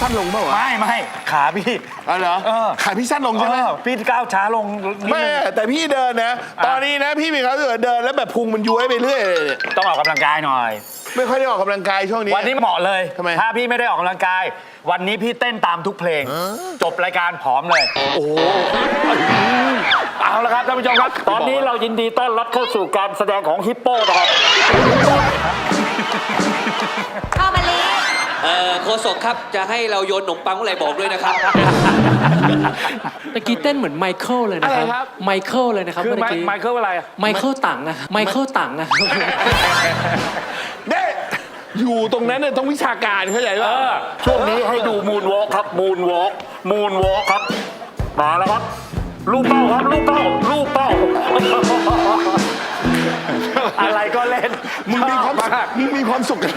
สั้นลงเปล่าวะไม่ไม่ขาพี่อ๋อเหรอเออขาพี่สั้นลงใช่ไหมเออพี่ก้าวช้าลงนิดไม่นึงแต่พี่เดินนะ ตอนนี้นะพี่มีความรู้สึกว่าเดินแล้วแบบพุงมันย้วยไปเรื่อยเลยเนี่ยต้องออกกำลังกายหน่อย ไม่ค่อยได้ออกกำลังกายช่วงนี้ วันนี้เหมาะเลย ทำไม ถ้าพี่ไม่ได้ออกกำลังกาย วันนี้พี่เต้นตามทุกเพลง จบรายการผอมเลย โอ้โหเอาละครับท่านผู้ชมครับ ตอนนี้เรายินดีต้อนรับเข้าสู่การแสดงของฮิปโปนะครับ ศกครับ จะให้เราโยนขนมปังเมื่อไหร่บอกด้วยนะครับ ตะกี้เต้นเหมือนไมเคิลเลยนะอะไรคครัรับบไมเคิลเลยนะครับคือเมื่อไมกี้ไมเคิลอะไรอะไมเคิลตังอะไมเคิลตังอะเด้อยู่ตรงนั้นเนี่ยต้องวิชาการเข้าใจเอป่ะอ ช่วงนี้ให้ดูมูนวอล์กครับมูนวอล์กมูนวอล์กครับ มาแล้วครับลูกเป้าครับลูกเป้าลูกเป้า อะไรก็เล่นมึงมีความชอบกมึงมีความสุขกัน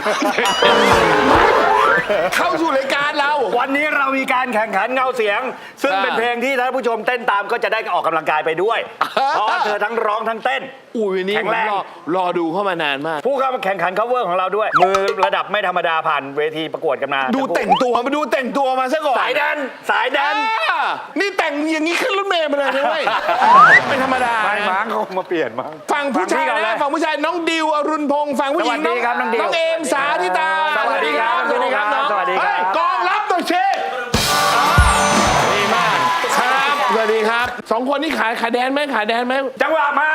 เข้าสู่รายการเรา วันนี้เรามีการแข่งขันเงาเสียง ซึ่งอ่า เป็นเพลงที่ท่านผู้ชมเต้นตามก็จะได้ออกกำลังกายไปด้วยอ่าเพราะว่าเธอทั้งร้องทั้งเต้น อุ้ยวันนี้แข็งผมแรง รอรอดูเข้ามานานมาก ผู้เข้ามาแข่งขัน cover ของเราด้วย มือระดับไม่ธรรมดาผ่านเวทีประกวดกันมาดูแต่งตัวมาดูแต่งตัวมาซะก่อนสายแดนสายแดนอ่านี่แต่งอย่างนี้ขึ้นรถเมล์มาเลยนะเว้ยไม่ธรรมดาไม่นะมั้งเขามาเปลี่ยนมั้ง ฝั่งผู้ชายฝั่งพี่ก่อนเลนะยฝั่งผู้ชายน้องดิวอรุณพงษ์ฝั่งผู้หญิงสวัสดีครับน้องดิวน้องเอมสาธิตาสวัสดีครับสวัส ดีครับน้องสวัสดีครับเฮ้ยกองรับตัวเชฟดีมากครับสวัสดีครับสองคนนี้ขายขายแดนไหมขายแดนไหมจังหวะมา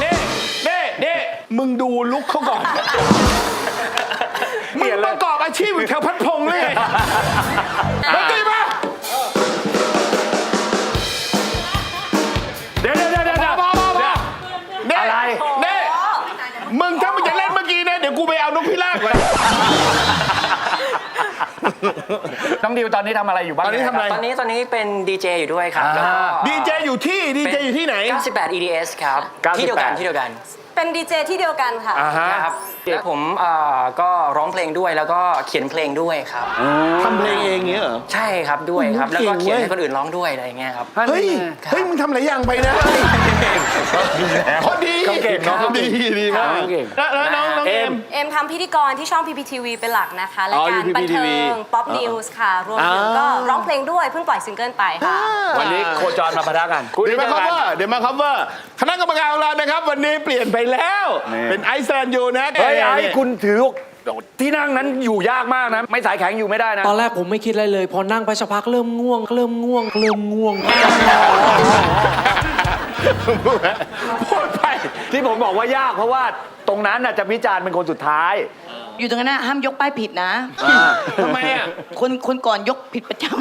เน่เน่เน่มึงดูลุกเขาก่อนเปมึลี่งยนเลยประกอบอาชีพอยู่แถวพัดพงษ์เลยดนตรีม มึงถ้ามึงจะเล่นเมื่อกี้นะเดี๋ยวกูไปเอานกพิราบก่อน น้องดิวตอนนี้ทำอะไรอยู่บ้างตอนนี้ทำอะไร ตอนนี้ตอนนี้เป็นดีเจอยู่ด้วยครับอ่าแล้วก็ดีเจอยู่ที่ดีเจอยู่ที่ไหน 98 EDS ครับ 98 ที่เดียวกันที่เดียวกันเป็นดีเจที่เดียวกันค่ะ อ่าฮะ นะครับ แล้วผมเอ่อก็ร้องเพลงด้วยแล้วก็เขียนเพลงด้วยครับ ทำเพลงเองเงี้ยเหรอ ใช่ครับด้วยครับโอ้แล้วโหก็เขียนเก่งเว้ยให้คนอื่นร้องด้วยอะไรอย่างเงี้ยครับ เฮ้ย เฮ้ย มึงทำหลายอย่างไปนะคนดีเขาเก่งเนอะดีดีมากเขาเก่ง แล้วแล้วน้องน้องเอ็เอ็มมเอ็มทำพิธีกรที่ช่อง PPTV เป็นหลักนะคะรายอ๋อการอยู่บันเทิ PPTV ง Pop News ค่ะ รวมถึงก็อ่าร้องเพลงด้วย เพิ่งปล่อยซิงเกิลไปค่ะ วันนี้โคจรมาปะทะกันเดี๋ยวมาคัฟเวอร์เดี๋ยวมาคัฟเวอร์คณะกรรมการของเรานะครับ วันนี้เปลี่ยนไปแล้วนี่เป็นไอซ์แลนด์ยูนะเฮ้ยนี่ไอ้คุณถือที่นั่งนั้นอยู่ยากมากนะ ไม่สายแข็งอยู่ไม่ได้นะ ตอนแรกผมไม่คิดอะไรเลย พอนั่งไปสักพักเริ่มง่วง เริ่มง่วง เริ่มง่วงพูดไปที่ผมบอกว่ายากเพราะว่าตรงนั้นน่ะจะวิจารณ์เป็นคนสุดท้าย อยู่ตรงนั้นนะห้ามยกป้ายผิดนะทำไมอะคนคนก่อนยกผิดประจป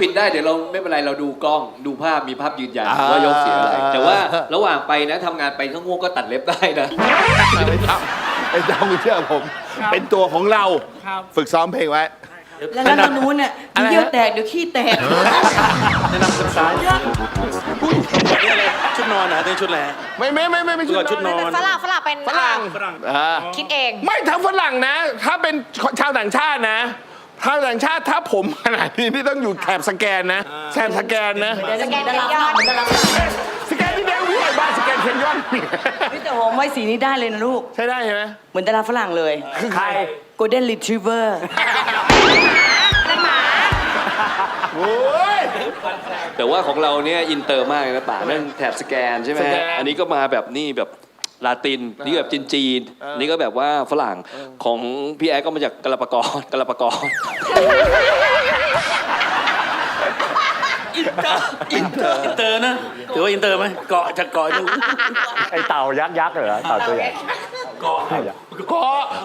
ผิดได้เดี๋ยวเราไม่เป็นไรเราดูกล้องดูภาพมีภาพยืนยันอ่า ว่ายกเสียอะไรแต่ว่าระหว่างไปนะทำงานไปข้างง่วงก็ตัดเล็บได้นะไอ้ดาวไอ้ดาวเชื่อผมเป็นตัวของเราฝึกซ้อมเพลงไว้ำแล้วด้านนู้นเนี่ยเดี๋ยวเยี่ยวแตกเดี๋ยวขี้แตกชุดนอนนะเต้นชุดอะไรฮะไม่ไม่ไม่ไม่ไม่ชุดชุดนอน ฝรั่งฝรั่งเป็นฝรั่งอ่า คิดเอง ไม่ถ้าฝรั่งนะ ถ้าเป็นชาวต่างชาตินะ ชาวต่างชาติถ้าผมขนาดนี้นี่ต้องอยู่แถบสแกนนะแถบสแกนนะ สแกนดาราฝรั่งดาราฝรั่งสแกนที่เดวิดบ้านสแกนเคนยอนนี่แต่ผมไว้สีนี้ได้เลยนะลูก ใช่ได้ใช่ไหมเหมือนดาราฝรั่งเลย คือใคร Golden Retriever โอ้ย แต่ว่าของเราเนี่ยอินเตอร์มากเลยนะป่านั่นแถบสแกนใช่ไหมสแกฮะน อันนี้ก็มาแบบนี่แบบ ลาตินนี่แบบจีนจีนๆนี่ก็แบบว่าฝรั่งของพี่แอ๊กก็มาจากกะลาปากอนกะลาปากอนอินเตอร์นะถือว่าอินเตอร์ไหมเกาะจากเกาะนึงไอเต่ายักษ์ยักษ์เหรอเต่าตัวใหญ่เกาะ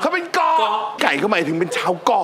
เขาเป็นเกาะไก่เขาหมายถึงเป็นชาวเกาะ